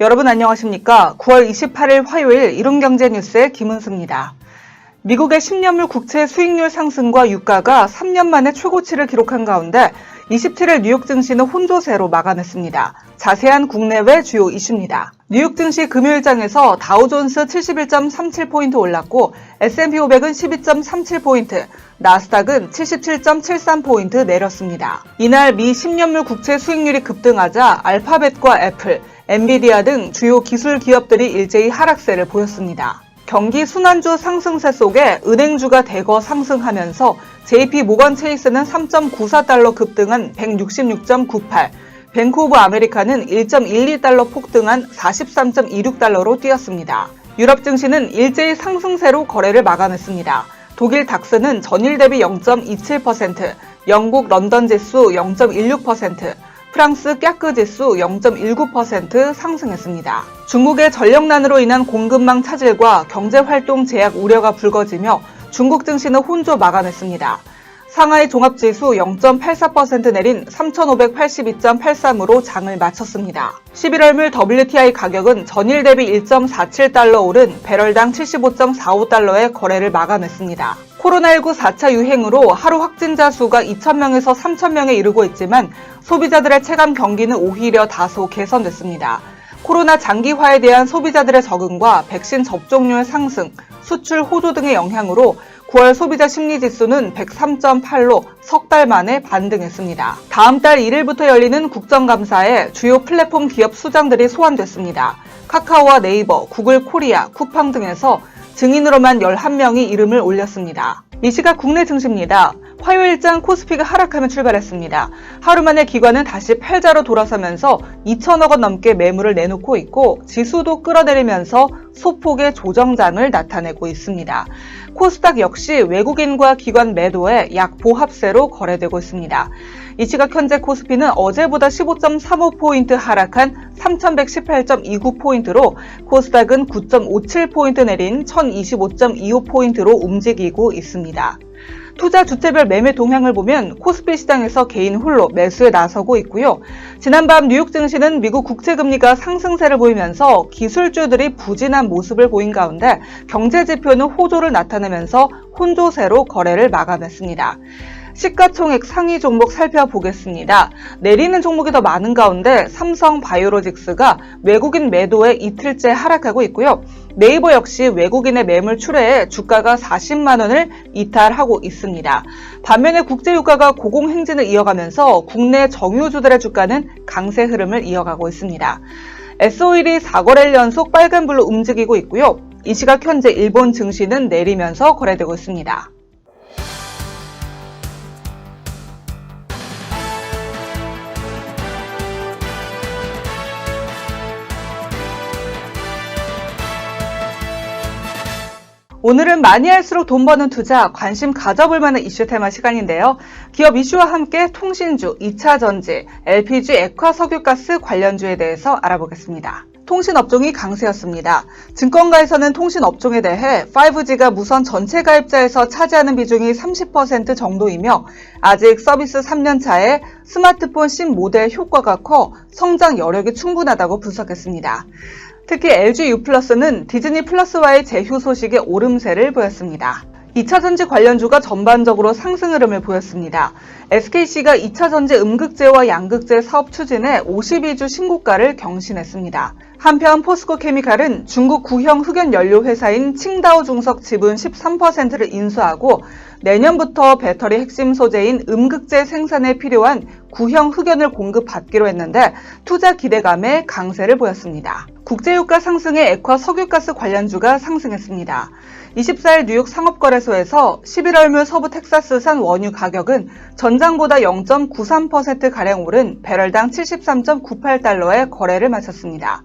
여러분 안녕하십니까? 9월 28일 화요일 이론경제 뉴스의 김은수입니다. 미국의 10년물 국채 수익률 상승과 유가가 3년 만에 최고치를 기록한 가운데 27일 뉴욕 증시는 혼조세로 마감했습니다. 자세한 국내외 주요 이슈입니다. 뉴욕 증시 금요일장에서 다우존스 71.37포인트 올랐고 S&P 500은 12.37포인트, 나스닥은 77.73포인트 내렸습니다. 이날 미 10년물 국채 수익률이 급등하자 알파벳과 애플, 엔비디아 등 주요 기술 기업들이 일제히 하락세를 보였습니다. 경기 순환주 상승세 속에 은행주가 대거 상승하면서 JP 모건 체이스는 3.94달러 급등한 166.98, 뱅크 오브 아메리카는 1.12달러 폭등한 43.26달러로 뛰었습니다. 유럽 증시는 일제히 상승세로 거래를 마감했습니다. 독일 닥스는 전일 대비 0.27%, 영국 런던 지수 0.16%, 프랑스 깨크 지수 0.19% 상승했습니다. 중국의 전력난으로 인한 공급망 차질과 경제 활동 제약 우려가 불거지며 중국 증시는 혼조 마감했습니다. 상하이 종합지수 0.84% 내린 3,582.83으로 장을 마쳤습니다. 11월 물 WTI 가격은 전일 대비 1.47달러 오른 배럴당 75.45달러의 거래를 마감했습니다. 코로나19 4차 유행으로 하루 확진자 수가 2,000명에서 3,000명에 이르고 있지만 소비자들의 체감 경기는 오히려 다소 개선됐습니다. 코로나 장기화에 대한 소비자들의 적응과 백신 접종률 상승, 수출 호조 등의 영향으로 9월 소비자 심리 지수는 103.8로 석 달 만에 반등했습니다. 다음 달 1일부터 열리는 국정감사에 주요 플랫폼 기업 수장들이 소환됐습니다. 카카오와 네이버, 구글 코리아, 쿠팡 등에서 증인으로만 11명이 이름을 올렸습니다. 이 시각 국내 증시입니다. 화요일장 코스피가 하락하며 출발했습니다. 하루 만에 기관은 다시 팔자로 돌아서면서 2천억 원 넘게 매물을 내놓고 있고 지수도 끌어내리면서 소폭의 조정장을 나타내고 있습니다. 코스닥 역시 외국인과 기관 매도에 약 보합세로 거래되고 있습니다. 이 시각 현재 코스피는 어제보다 15.35포인트 하락한 3118.29포인트로 코스닥은 9.57포인트 내린 1025.25포인트로 움직이고 있습니다. 투자 주체별 매매 동향을 보면 코스피 시장에서 개인 홀로 매수에 나서고 있고요. 지난밤 뉴욕 증시는 미국 국채 금리가 상승세를 보이면서 기술주들이 부진한 모습을 보인 가운데 경제 지표는 호조를 나타내면서 혼조세로 거래를 마감했습니다. 시가총액 상위 종목 살펴보겠습니다. 내리는 종목이 더 많은 가운데 삼성 바이오로직스가 외국인 매도에 이틀째 하락하고 있고요. 네이버 역시 외국인의 매물 출회에 주가가 40만 원을 이탈하고 있습니다. 반면에 국제 유가가 고공 행진을 이어가면서 국내 정유주들의 주가는 강세 흐름을 이어가고 있습니다. S5일이 4거래일 연속 빨간불로 움직이고 있고요. 이 시각 현재 일본 증시는 내리면서 거래되고 있습니다. 오늘은 많이 할수록 돈 버는 투자, 관심 가져볼 만한 이슈 테마 시간인데요. 기업 이슈와 함께 통신주, 2차 전지, LPG, 액화 석유가스 관련주에 대해서 알아보겠습니다. 통신 업종이 강세였습니다. 증권가에서는 통신 업종에 대해 5G가 무선 전체 가입자에서 차지하는 비중이 30% 정도이며 아직 서비스 3년 차에 스마트폰 신 모델 효과가 커 성장 여력이 충분하다고 분석했습니다. 특히 LG U+는 디즈니 플러스와의 제휴 소식에 오름세를 보였습니다. 2차 전지 관련주가 전반적으로 상승 흐름을 보였습니다. SKC가 2차 전지 음극재와 양극재 사업 추진에 52주 신고가를 경신했습니다. 한편 포스코 케미칼은 중국 구형 흑연 연료 회사인 칭다오 중석 지분 13%를 인수하고 내년부터 배터리 핵심 소재인 음극재 생산에 필요한 구형 흑연을 공급받기로 했는데 투자 기대감에 강세를 보였습니다. 국제유가 상승에 액화 석유가스 관련주가 상승했습니다. 24일 뉴욕 상업거래소에서 11월물 서부 텍사스산 원유 가격은 전장보다 0.93%가량 오른 배럴당 73.98달러에 거래를 마쳤습니다.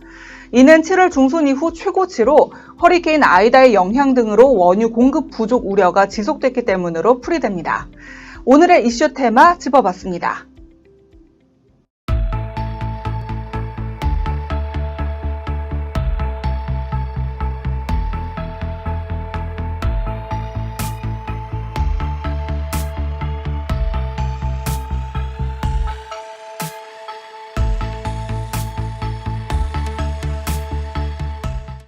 이는 7월 중순 이후 최고치로 허리케인 아이다의 영향 등으로 원유 공급 부족 우려가 지속됐기 때문으로 풀이됩니다. 오늘의 이슈 테마 짚어봤습니다.